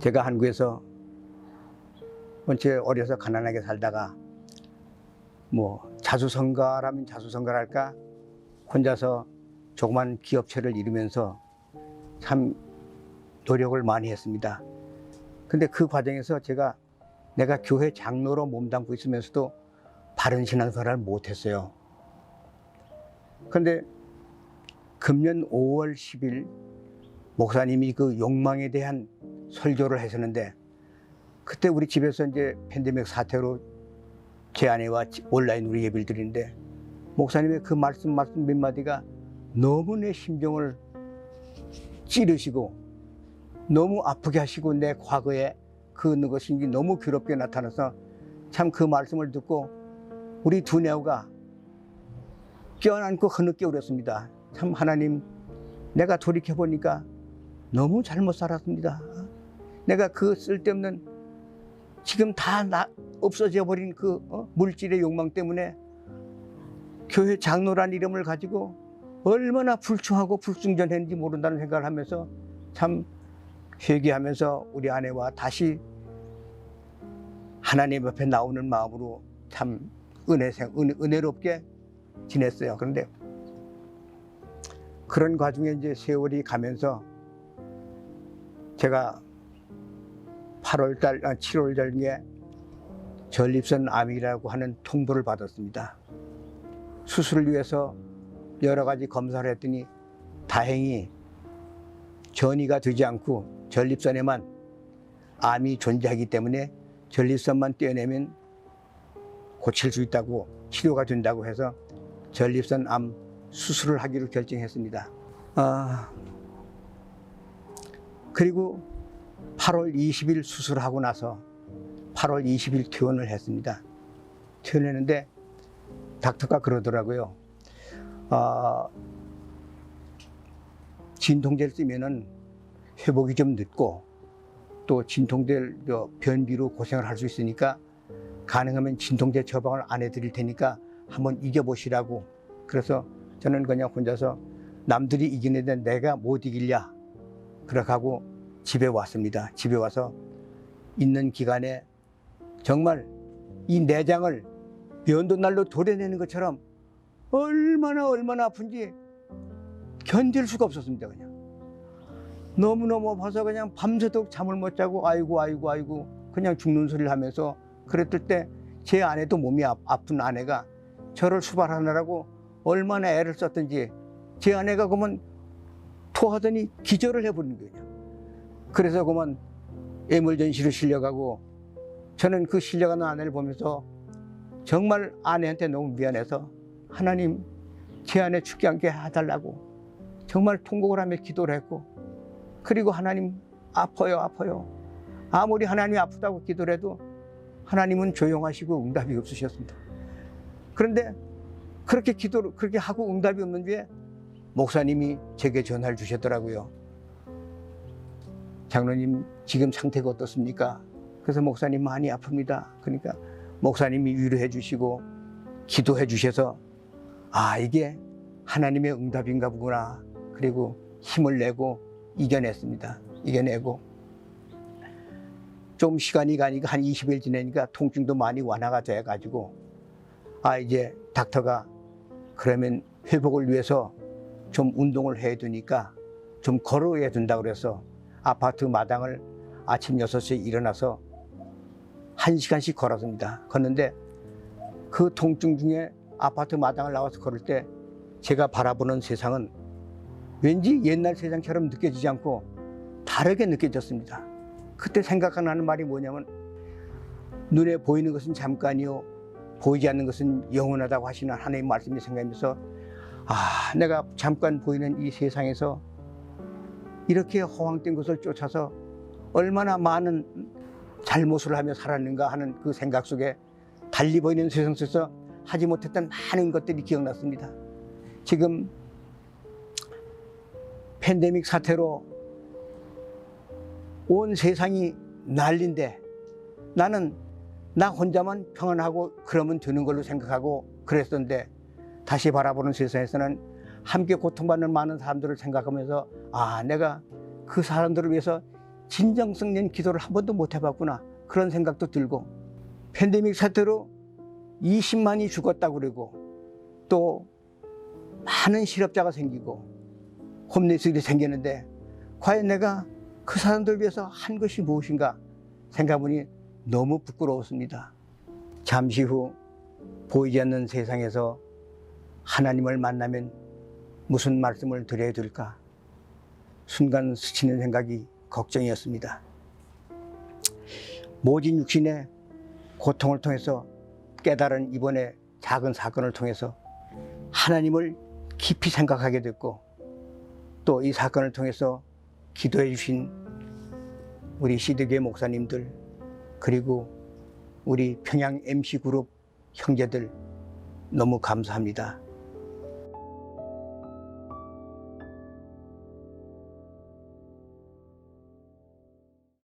제가 한국에서 원체 어려서 가난하게 살다가 뭐 자수성가라면 자수성가랄까 혼자서 조그만 기업체를 이루면서 참 노력을 많이 했습니다. 근데 그 과정에서 제가 내가 교회 장로로 몸담고 있으면서도 바른 신앙생활을 못했어요. 근데 금년 5월 10일 목사님이 그 욕망에 대한 설교를 하셨는데 그때 우리 집에서 이제 팬데믹 사태로 제 아내와 온라인 우리 예배를 드리는데 목사님의 그 말씀 말씀 몇 마디가 너무 내 심정을 찌르시고 너무 아프게 하시고 내 과거에 그 어느 것이 너무 괴롭게 나타나서 참 그 말씀을 듣고 우리 두뇌가 껴안고 흐느껴 울었습니다. 참 하나님 내가 돌이켜 보니까 너무 잘못 살았습니다. 내가 그 쓸데없는 지금 다 나, 없어져 버린 그 어? 물질의 욕망 때문에 교회 장로란 이름을 가지고 얼마나 불충하고 불순전했는지 모른다는 생각을 하면서 참 회개하면서 우리 아내와 다시 하나님 앞에 나오는 마음으로 참 은혜생, 은, 은혜롭게 지냈어요. 그런데 그런 과정에 이제 세월이 가면서 제가 8월 달, 아, 7월 달에 전립선 암이라고 하는 통보를 받았습니다. 수술을 위해서 여러 가지 검사를 했더니 다행히 전이가 되지 않고 전립선에만 암이 존재하기 때문에 전립선만 떼어내면 고칠 수 있다고 치료가 된다고 해서 전립선 암 수술을 하기로 결정했습니다. 아, 그리고 8월 20일 수술하고 나서 8월 20일 퇴원을 했습니다. 퇴원했는데 닥터가 그러더라고요. 아, 진통제를 쓰면은 회복이 좀 늦고 또 진통제를 저 변비로 고생을 할 수 있으니까 가능하면 진통제 처방을 안 해드릴 테니까 한번 이겨보시라고 그래서 저는 그냥 혼자서 남들이 이기는데 내가 못 이길냐 그렇게 하고 집에 왔습니다. 집에 와서 있는 기간에 정말 이 내장을 면도날로 도려내는 것처럼 얼마나 얼마나 아픈지 견딜 수가 없었습니다. 그냥 너무너무 아파서 그냥 밤새도록 잠을 못 자고 아이고 아이고 아이고 그냥 죽는 소리를 하면서 그랬을 때 제 아내도 몸이 아, 아픈 아내가 저를 수발하느라고 얼마나 애를 썼던지 제 아내가 그러면 토하더니 기절을 해버린 거예요. 그래서 그만 애물전시로 실려가고 저는 그 실려가는 아내를 보면서 정말 아내한테 너무 미안해서 하나님 제 아내 죽지 않게 해달라고 정말 통곡을 하며 기도를 했고 그리고 하나님 아파요 아파요 아무리 하나님이 아프다고 기도를 해도 하나님은 조용하시고 응답이 없으셨습니다. 그런데 그렇게 기도를 그렇게 하고 응답이 없는 뒤에 목사님이 제게 전화를 주셨더라고요. 장로님 지금 상태가 어떻습니까? 그래서 목사님 많이 아픕니다. 그러니까 목사님이 위로해 주시고 기도해 주셔서 아 이게 하나님의 응답인가 보구나. 그리고 힘을 내고 이겨냈습니다. 이겨내고 좀 시간이 가니까 한 20일 지내니까 통증도 많이 완화가 돼 가지고 아 이제 닥터가 그러면 회복을 위해서 좀 운동을 해야 되니까 좀 걸어야 된다고 그래서 아파트 마당을 아침 6시에 일어나서 1시간씩 걸었습니다. 걷는데 그 통증 중에 아파트 마당을 나와서 걸을 때 제가 바라보는 세상은 왠지 옛날 세상처럼 느껴지지 않고 다르게 느껴졌습니다. 그때 생각나는 말이 뭐냐면 눈에 보이는 것은 잠깐이요 보이지 않는 것은 영원하다고 하시는 하나님 말씀이 생각하면서 아 내가 잠깐 보이는 이 세상에서 이렇게 허황된 것을 쫓아서 얼마나 많은 잘못을 하며 살았는가 하는 그 생각 속에 달리 보이는 세상 속에서 하지 못했던 많은 것들이 기억났습니다. 지금 팬데믹 사태로 온 세상이 난린데 나는 나 혼자만 평안하고 그러면 되는 걸로 생각하고 그랬었는데 다시 바라보는 세상에서는 함께 고통받는 많은 사람들을 생각하면서 아 내가 그 사람들을 위해서 진정성 있는 기도를 한 번도 못 해봤구나 그런 생각도 들고 팬데믹 사태로 20만이 죽었다고 그러고 또 많은 실업자가 생기고 홈리스들이 생기는데 과연 내가 그 사람들 위해서 한 것이 무엇인가 생각해보니 너무 부끄러웠습니다. 잠시 후 보이지 않는 세상에서 하나님을 만나면 무슨 말씀을 드려야 될까? 순간 스치는 생각이 걱정이었습니다. 모진 육신의 고통을 통해서 깨달은 이번에 작은 사건을 통해서 하나님을 깊이 생각하게 됐고 또 이 사건을 통해서 기도해 주신 우리 시드교회 목사님들 그리고 우리 평양 MC 그룹 형제들 너무 감사합니다.